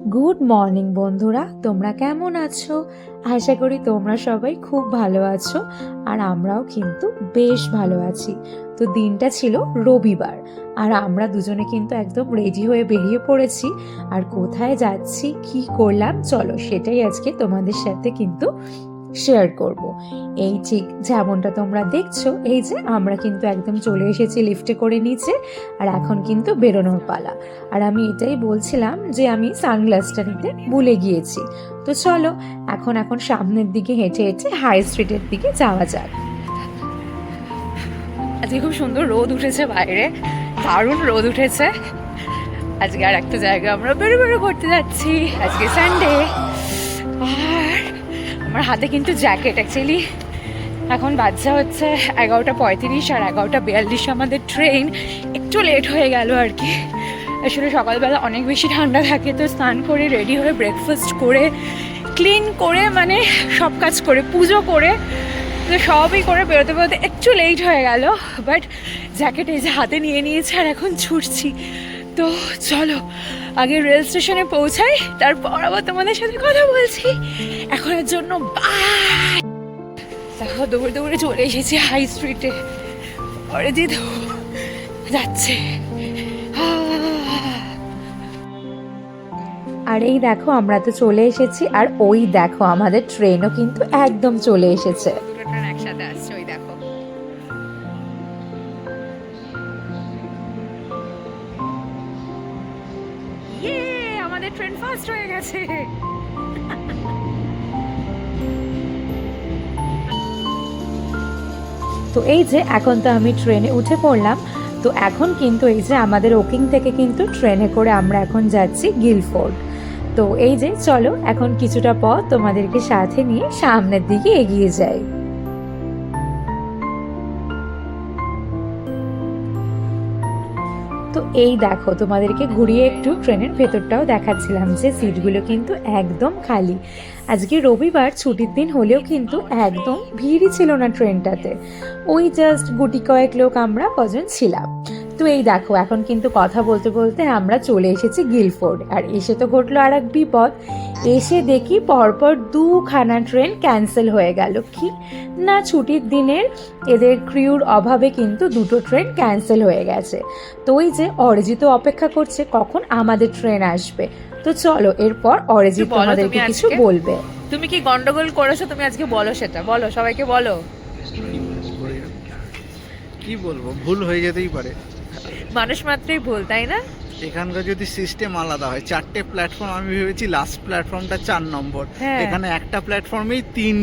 Good morning বন্ধুরা। তোমরা কেমন আছো? আশা করি তোমরা সবাই খুব ভালো আছো, আর আমরাও কিন্তু বেশ ভালো আছি। তো দিনটা ছিল রবিবার, আর আমরা দুজনে কিন্তু একদম রেডি হয়ে বেরিয়ে পড়েছি। আর কোথায় যাচ্ছি, কি করলাম, চলো সেটাই আজকে তোমাদের সাথে কিন্তু শেয়ার করব। এই ঠিক যেমনটা তোমরা দেখছ, এই যে আমরা কিন্তু একদম চলে এসেছি লিফটে করে নিচে, আর এখন কিন্তু বেরোনোর পালা। আর আমি এটাই বলছিলাম যে আমি সানগ্লাসটা নিতে ভুলে গিয়েছি। তো চলো, এখন এখন সামনের দিকে হেঁটে হেঁটে হাই স্ট্রিটের দিকে যাওয়া যাক। আজকে খুব সুন্দর রোদ উঠেছে বাইরে, দারুণ রোদ উঠেছে। আজকে আর একটা জায়গা আমরা বেরো বেরো করতে যাচ্ছি, আজকে সানডে আর আমার হাতে কিন্তু জ্যাকেট। অ্যাকচুয়ালি এখন বাচ্চা হচ্ছে এগারোটা পঁয়ত্রিশ আর এগারোটা বিয়াল্লিশ আমাদের ট্রেন একটু লেট হয়ে গেল আর কি। আসলে সকালবেলা অনেক বেশি ঠান্ডা থাকে, তো স্নান করে রেডি হয়ে ব্রেকফাস্ট করে ক্লিন করে মানে সব কাজ করে, পুজো করে, তো সবই করে বেরোতে বেরোতে একটু লেট হয়ে গেল। বাট জ্যাকেট এই যে হাতে নিয়ে নিয়েছে আর এখন ছুটছি। তো চলো, আগে রেল স্টেশনে পৌঁছাই, তারপর আবার তোমাদের সাথে কথা বলছি। এখনের জন্য বাই দেখো, দৌড়ে দৌড়ে চলে এসেছি হাই স্ট্রিটে অরিজিৎ যাচ্ছে। আহ। আর এই দেখো, আমরা তো চলে এসেছি, আর ওই দেখো, আমাদের ট্রেনও কিন্তু একদম চলে এসেছে। একসাথে আসছে আমাদের ট্রেন হয়ে গেছে। তো এই যে এখন তো আমি ট্রেনে উঠে পড়লাম, তো এখন কিন্তু এই যে আমাদের ওকিং থেকে কিন্তু ট্রেনে করে আমরা এখন যাচ্ছি গিলফোর্ড। তো এই যে চলো, এখন কিছুটা পথ তোমাদেরকে সাথে নিয়ে সামনের দিকে এগিয়ে যাই। এই দেখো, তোমাদেরকে ঘুরিয়ে একটু ট্রেনের ভেতরটাও দেখাচ্ছিলাম যে সিটগুলো কিন্তু একদম খালি। আজকে রবিবার, ছুটির দিন হলেও কিন্তু একদম ভিড়ই ছিল না ট্রেনটাতে। ওই জাস্ট গুটি কয়েক লোক আমরা কজন ছিলাম। তো এই দেখো এখন কিন্তু কথা বলতে বলতে আমরা চলে এসেছি গিলফোর্ড। আর এসে তো ঘটলো আর এক বিপদ। এসে দেখি পরপর দুখানা ট্রেন ক্যান্সেল হয়ে গেল। কি? না ছুটির দিনের এদের ক্রিউর অভাবে কিন্তু দুটো ট্রেন ক্যান্সেল হয়ে গেছে। তো ওই যে অরিজিৎ অপেক্ষা করছে কখন আমাদের ট্রেন আসবে? তো চলো এরপর অরিজিৎ বলো তোমাদেরকে কিছু বলবে। তুমি কি গন্ডগোল করেছ? তুমি আজকে বলো সেটা। বলো সবাইকে বলো। কি বলব? ভুল হয়ে যেতেই পারে। মানুষ মাত্রই ভুল তাই না এখানকার যদি সিস্টেম আলাদা হয় চারটে প্ল্যাটফর্ম আমি ভেবেছি লাস্ট প্ল্যাটফর্মটা চার নম্বর হ্যাঁ। এখানে একটা প্ল্যাটফর্মেই তিন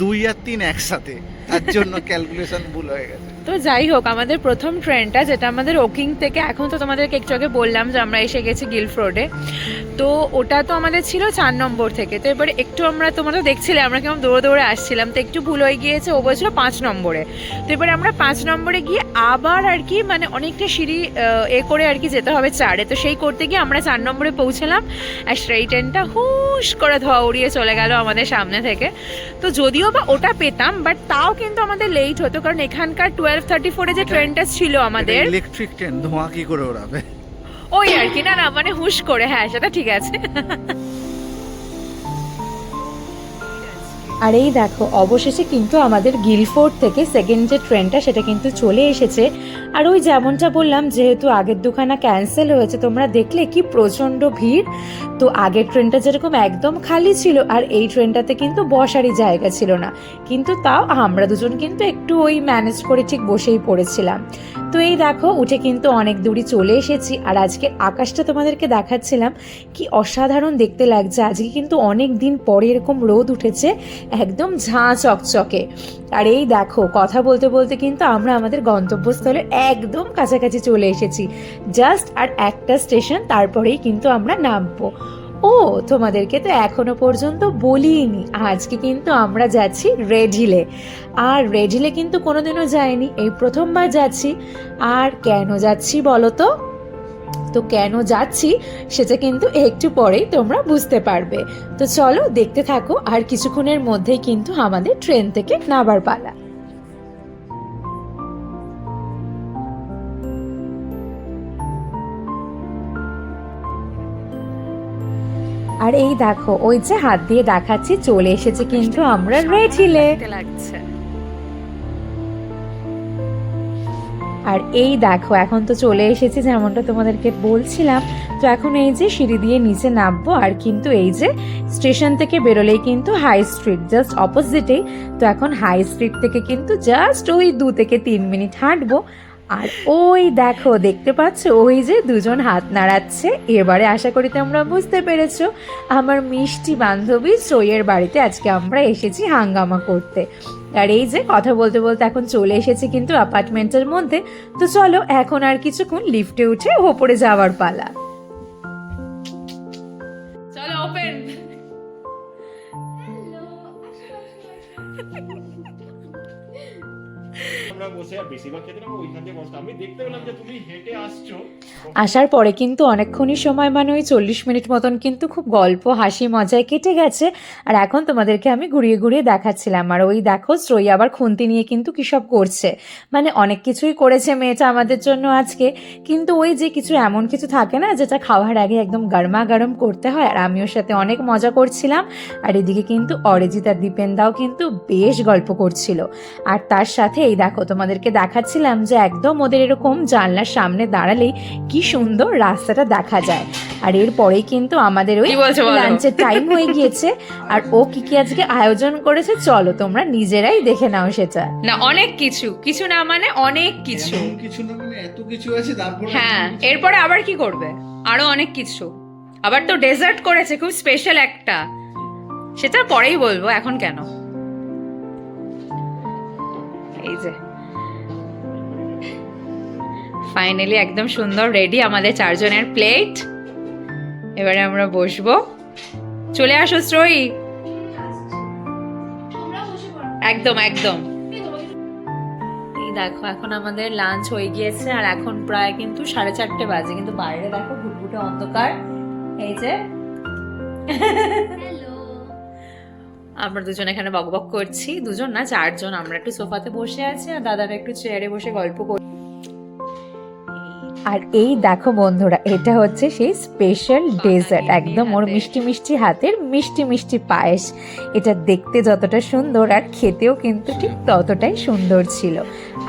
দুই আর তিন একসাথে। তার জন্য ক্যালকুলেশন ভুল হয়ে গেছে। তো যাই হোক, আমাদের প্রথম ট্রেনটা যেটা আমাদের ওকিং থেকে, এখন তো তোমাদেরকে একটু আগে বললাম যে আমরা এসে গেছি গিলফ রোডে তো ওটা তো আমাদের ছিল চার নম্বর থেকে। তো এবারে একটু আমরা তোমরা তো দেখছিলে, আমরা কেমন দৌড়ে দৌড়ে আসছিলাম। তো একটু ভুল হয়ে গিয়েছে, ও বলছিল পাঁচ নম্বরে। তো এবারে আমরা পাঁচ নম্বরে গিয়ে আবার আর কি মানে অনেকটা সিঁড়ি এ করে আর কি যেতে হবে চারে। তো সেই করতে গিয়ে আমরা চার নম্বরে পৌঁছলাম। আর সেই ট্রেনটা হুশ করে ধোয়া উড়িয়ে চলে গেল আমাদের সামনে থেকে। তো যদিও বা ওটা পেতাম বাট তাও কিন্তু আমাদের লেট হতো কারণ এখানকার টুয়েলভ থার্টি ফোরে যে ট্রেনটা ছিল আমাদের। ইলেকট্রিক ট্রেন ধোঁয়া কি করে ওড়াবে? ওই আর কি না না মানে হুশ করে হ্যাঁ সেটা ঠিক আছে। আর এই দেখো, অবশেষে কিন্তু আমাদের গিলফোর্ড থেকে সেকেন্ড যে ট্রেনটা সেটা কিন্তু চলে এসেছে। আর ওই যেমনটা বললাম, যেহেতু আগের দুখানা ক্যান্সেল হয়েছে, তোমরা দেখলে কি প্রচণ্ড ভিড়। তো আগের ট্রেনটা যেরকম একদম খালি ছিল, আর এই ট্রেনটাতে কিন্তু বসারই জায়গা ছিল না। কিন্তু তাও আমরা দুজন কিন্তু একটু ওই ম্যানেজ করে ঠিক বসেই পড়েছিলাম। তো এই দেখো, উঠে কিন্তু অনেক দূরই চলে এসেছি। আর আজকে আকাশটা তোমাদেরকে দেখাচ্ছিলাম, কি অসাধারণ দেখতে লাগছে। আজকে কিন্তু অনেক দিন পরে এরকম রোদ উঠেছে একদম ঝাঁ চকচকে। আর এই দেখো, কথা বলতে বলতে কিন্তু আমরা আমাদের গন্তব্যস্থলে একদম কাছাকাছি চলে এসেছি। জাস্ট আর একটা স্টেশন, তারপরেই কিন্তু আমরা নামবো। ও, তোমাদেরকে তো এখনও পর্যন্ত বলিনি, আজকে কিন্তু আমরা যাচ্ছি রেড হিলে। আর রেড হিলে কিন্তু কোনোদিনও যাইনি, এই প্রথমবার যাচ্ছি। আর কেন যাচ্ছি বলো তো? তো কেন যাচ্ছি সেটা কিন্তু একটু পরেই তোমরা বুঝতে পারবে। তো চলো দেখতে থাকো আর কিছুক্ষণের মধ্যেই কিন্তু আমাদের ট্রেন থেকে নাবার পালা। আর এই দেখো, ওই যে হাত দিয়ে দেখাচ্ছি, চলে এসেছে কিন্তু আমরা রেডিলে দেখতে লাগছে। আর এই দেখো, এখন তো চলে এসেছি যেমনটা তোমাদেরকে বলছিলাম। তো এখন এই যে সিঁড়ি দিয়ে নিচে নামবো, আর কিন্তু এই যে স্টেশন থেকে বেরোলেই কিন্তু হাই স্ট্রিট, জাস্ট অপোজিটেই। তো এখন হাই স্ট্রিট থেকে কিন্তু জাস্ট ওই দু থেকে তিন মিনিট হাঁটবো। আর ওই দেখো, দেখতে পাচ্ছ, ওই যে দুজন হাত নাড়াচ্ছে। এবারে আশা করি তোমরা বুঝতে পেরেছ, আমার মিষ্টি বান্ধবী শ্রয়ের বাড়িতে আজকে আমরা এসেছি হাঙ্গামা করতে। আর এই যে কথা বলতে বলতে এখন চলে এসেছে কিন্তু অ্যাপার্টমেন্টের মধ্যে। তো চলো, এখন আর কিছুক্ষণ লিফটে উঠে ওপরে যাওয়ার পালা। আসার পরে কিন্তু অনেকক্ষণই সময় মানে ওই চল্লিশ মিনিট মতন কিন্তু খুব গল্প, হাসি, মজায় কেটে গেছে। আর এখন তোমাদেরকে আমি ঘুরিয়ে ঘুরিয়ে দেখাচ্ছিলাম। আর ওই দেখো শ্রয়ী আবার খুন্তি নিয়ে কিন্তু কী সব করছে। মানে অনেক কিছুই করেছে মেয়েটা আমাদের জন্য আজকে। কিন্তু ওই যে কিছু এমন কিছু থাকে না, যেটা খাওয়ার আগে একদম গরমা গরম করতে হয়। আর আমি ওর সাথে অনেক মজা করছিলাম। আর এদিকে কিন্তু অরিজিৎ আর দীপেনদাও কিন্তু বেশ গল্প করছিল। আর তার সাথে এই দেখো, তোমাদেরকে দেখাচ্ছিলাম যে একদম ওদের এরকম জানলার সামনে দাঁড়ালেই কি সুন্দর রাস্তাটা দেখা যায়। আর এরপরেই কিন্তু আমাদের ওই লাঞ্চের টাইম হয়ে গিয়েছে। আর ও কি কি আজকে আয়োজন করেছে চলো তোমরা নিজেরাই দেখে নাও সেটা। না অনেক কিছু। কিছু না মানে অনেক কিছু। কিছু না মানে এত কিছু আছে তারপরে হ্যাঁ এরপরে আবার কি করবে? আরও অনেক কিছু। আবার তো ডেজার্ট করেছে খুব স্পেশাল একটা। সেটা পরেই বলব এখন কেন? এই যে। ফাইনালি একদম সুন্দর রেডি আমাদের চারজনের প্লেট এবারে আমরা বসবো। চলে আসো শ্রয়ী একদম একদম। দেখো এখন আমাদের লাঞ্চ হয়ে গিয়েছে আর এখন প্রায় কিন্তু সাড়ে চারটে বাজে। কিন্তু বাইরে দেখো ঘুটঘুটে অন্ধকার। এই যে। আমরা দুজন এখানে বকবক করছি। দুজন না চারজন। আমরা একটু সোফাতে বসে আছি আর দাদারা একটু চেয়ারে বসে গল্প করছি আর এই দেখো বন্ধুরা এটা হচ্ছে সেই স্পেশাল ডেজার্ট একদম ওর মিষ্টি মিষ্টি হাতের মিষ্টি মিষ্টি পায়েস। এটা দেখতে যতটা সুন্দর আর খেতেও কিন্তু ঠিক ততটাই সুন্দর ছিল।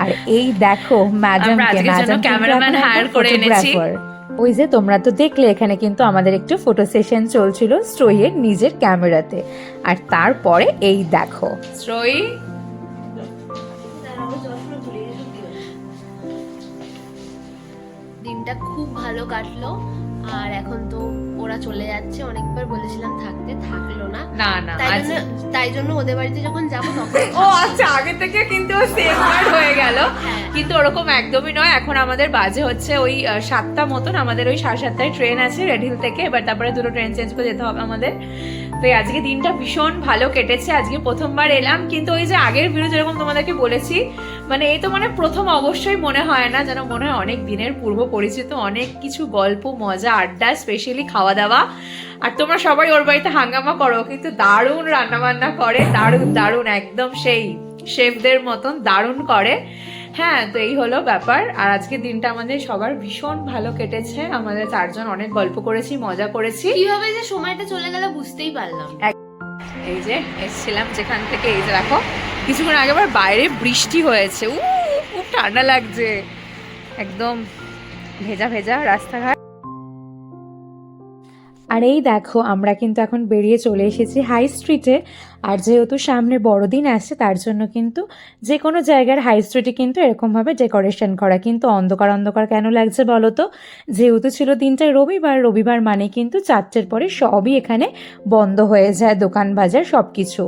আর এই দেখো ম্যাডাম আমরা আজকের জন্য করে এনেছি। ওই যে তোমরা তো দেখলে এখানে কিন্তু আমাদের একটু ফটো সেশন চলছিল স্ট্রইয়ের নিজের ক্যামেরাতে আর তারপরে এই দেখো। শ্রয়ী ভালো কাটলো। আর এখন তো ওরা চলে যাচ্ছে। অনেকবার বলেছিলাম থাকতে থাকল না। না না তাই জন্য তাই জন্য ওদের বাড়িতে যখন যাব তখন ও আচ্ছা আগে থেকে কিন্তু সেম হয়ে গেল। হ্যাঁ। কিন্তু ওরকম একদমই নয়। এখন আমাদের বাজে হচ্ছে ওই সাতটা মতন। আমাদের ওই সাড়ে সাতটায় ট্রেন আছে রেড হিল থেকে। এবার তারপরে দুটো ট্রেন চেঞ্জ করে যেতে হবে আমাদের। তো আজকে দিনটা ভীষণ ভালো কেটেছে। আজকে প্রথমবার এলাম। কিন্তু ওই যে আগের ভিডিও যেরকম তোমাদেরকে বলেছি মানে এই তো মানে প্রথম অবশ্যই মনে হয় না যেন মনে হয় অনেক দিনের পূর্ব পরিচিত অনেক কিছু গল্প মজা আড্ডা স্পেশালি খাওয়া দাওয়া আর তোমরা সবাই ওর বাড়িতে হাঙ্গামা করো কিন্তু দারুণ রান্না বান্না করে দারুণ দারুণ একদম সেই শেফদের মতন দারুণ করে। হ্যাঁ তো এই হলো ব্যাপার। আর আজকে দিনটা আমাদের সবার ভীষণ ভালো কেটেছে। আমাদের চারজন অনেক গল্প করেছি মজা করেছি। কীভাবে যে সময়টা চলে গেল বুঝতেই পারলাম। এই যে এসছিলাম যেখান থেকে এই যে দেখো। কিছুক্ষণ আগে আবার বাইরে বৃষ্টি হয়েছে। উ খুব ঠান্ডা লাগছে। একদম ভেজা ভেজা রাস্তাঘাট। আর এই দেখো, আমরা কিন্তু এখন বেরিয়ে চলে এসেছি হাই স্ট্রিটে। আর যেহেতু সামনে বড়দিন আসছে তার জন্য কিন্তু যে কোনো জায়গার হাই স্ট্রিটে কিন্তু এরকমভাবে ডেকোরেশন করা। কিন্তু অন্ধকার অন্ধকার কেন লাগছে বলো তো? যেহেতু ছিল দিনটা রবিবার রবিবার মানে কিন্তু চারটের পরে সবই এখানে বন্ধ হয়ে যায়, দোকান, বাজার সব কিছু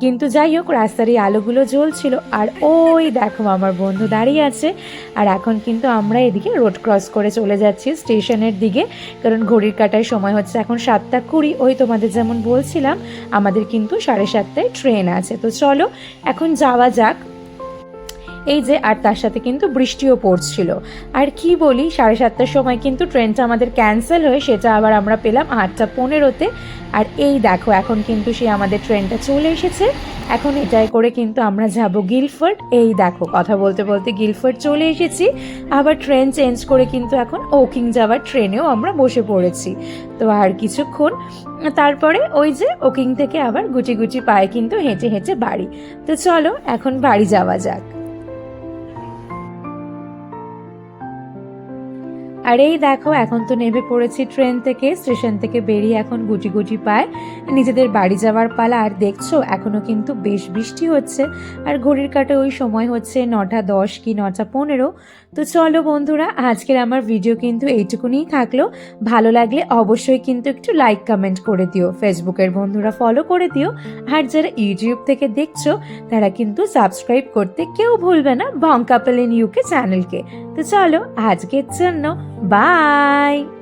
কিন্তু যাই হোক, রাস্তার এই আলোগুলো জ্বলছিল। আর ওই দেখো আমার বন্ধু দাঁড়িয়ে আছে। আর এখন কিন্তু আমরা এদিকে রোড ক্রস করে চলে যাচ্ছি স্টেশনের দিকে। কারণ ঘড়ির কাটার সময় হচ্ছে এখন সাতটা কুড়ি। ওই তোমাদের যেমন বলছিলাম, আমাদের কিন্তু সাড়ে সাতটায় ট্রেন আছে। তো চলো এখন যাওয়া যাক। এই যে, আর তার সাথে কিন্তু বৃষ্টিও পড়ছিল। আর কি বলি, সাড়ে সাতটার সময় কিন্তু ট্রেনটা আমাদের ক্যান্সেল হয়ে সেটা আবার আমরা পেলাম আটটা পনেরোতে। আর এই দেখো, এখন কিন্তু সে আমাদের ট্রেনটা চলে এসেছে। এখন এটাই করে কিন্তু আমরা যাব গিলফোর্ড। এই দেখো, কথা বলতে বলতে গিলফোর্ড চলে এসেছি। আবার ট্রেন চেঞ্জ করে কিন্তু এখন ওকিং যাওয়ার ট্রেনেও আমরা বসে পড়েছি। তো আর কিছুক্ষণ, তারপরে ওই যে ওকিং থেকে আবার গুটি গুটি পায়ে কিন্তু হেঁটে হেঁটে বাড়ি। তো চলো, এখন বাড়ি যাওয়া যাক। আর এই দেখো, এখন তো নেমে পড়েছি ট্রেন থেকে স্টেশন থেকে বেরিয়ে এখন গুটি গুটি পায়। নিজেদের বাড়ি যাওয়ার পালা, আর দেখছ, এখনও কিন্তু বেশ বৃষ্টি হচ্ছে। আর ঘড়ির কাটে ওই সময় হচ্ছে নটা দশ কি নটা পনেরো। তো চলো বন্ধুরা, আজকের আমার ভিডিও কিন্তু এইটুকুনিই থাকল। ভালো লাগলে অবশ্যই কিন্তু একটু লাইক কমেন্ট করে দিও। ফেসবুকের বন্ধুরা ফলো করে দিও। আর যারা ইউটিউব থেকে দেখছ, তারা কিন্তু সাবস্ক্রাইব করতে কেউ ভুলবে না বং কাপেল ইন ইউকে চ্যানেলকে তো চলো, আজকের জন্য বাই